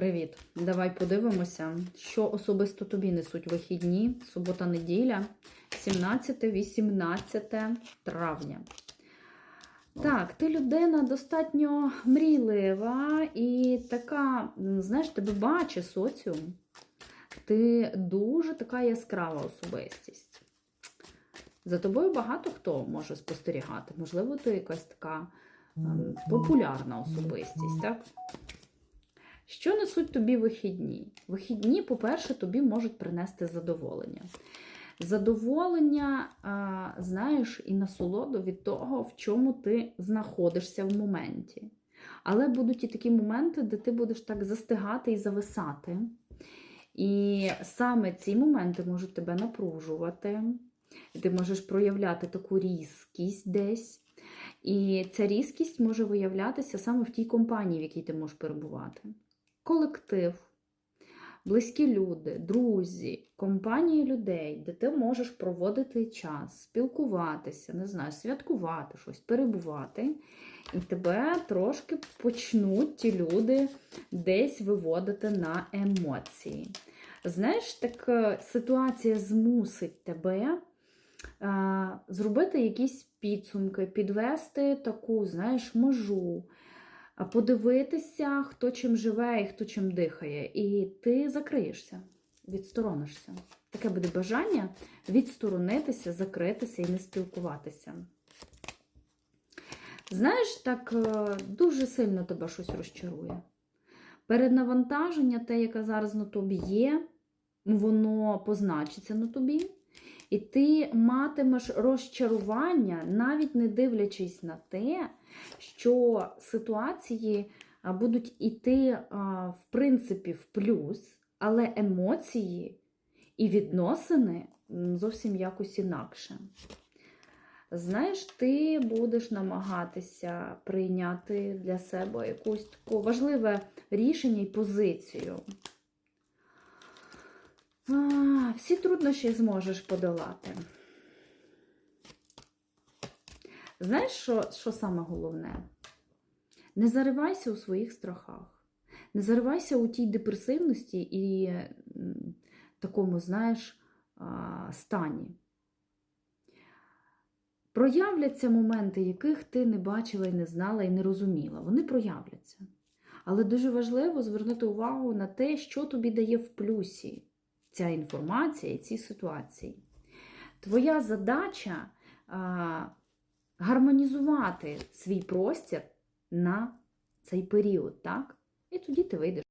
Привіт! Давай подивимося, що особисто тобі несуть вихідні, субота-неділя, 17-18 травня. Так, ти людина достатньо мрійлива і така, знаєш, тебе бачить соціум. Ти дуже така яскрава особистість. За тобою багато хто може спостерігати. Можливо, ти якась така ем, популярна особистість, так? Що несуть тобі вихідні? Вихідні, по-перше, тобі можуть принести задоволення. Задоволення, знаєш, і насолоду від того, в чому ти знаходишся в моменті. Але будуть і такі моменти, де ти будеш так застигати і зависати. І саме ці моменти можуть тебе напружувати. Ти можеш проявляти таку різкість десь. І ця різкість може виявлятися саме в тій компанії, в якій ти можеш перебувати. Колектив, близькі люди, друзі, компанії людей, де ти можеш проводити час, спілкуватися, не знаю, святкувати щось, перебувати. І тебе трошки почнуть ті люди десь виводити на емоції. Знаєш, так е, ситуація змусить тебе а, зробити якісь підсумки, підвести таку, знаєш, межу, подивитися, хто чим живе і хто чим дихає. І ти закриєшся, відсторонишся. Таке буде бажання відсторонитися, закритися і не спілкуватися. Знаєш, так е, дуже сильно тебе щось розчарує. Переднавантаження, те, яке зараз на тобі є, воно позначиться на тобі. І ти матимеш розчарування, навіть не дивлячись на те, що ситуації будуть іти, в принципі, в плюс, але емоції і відносини зовсім якось інакше. Знаєш, ти будеш намагатися прийняти для себе якусь таке важливе рішення і позицію. А, всі труднощі зможеш подолати. Знаєш, що, що саме головне? Не заривайся у своїх страхах. Не заривайся у тій депресивності і такому, знаєш, стані. Проявляться моменти, яких ти не бачила і не знала, і не розуміла. Вони проявляться. Але дуже важливо звернути увагу на те, що тобі дає в плюсі ця інформація і ці ситуації. Твоя задача а, гармонізувати свій простір на цей період, так? І тоді ти вийдеш.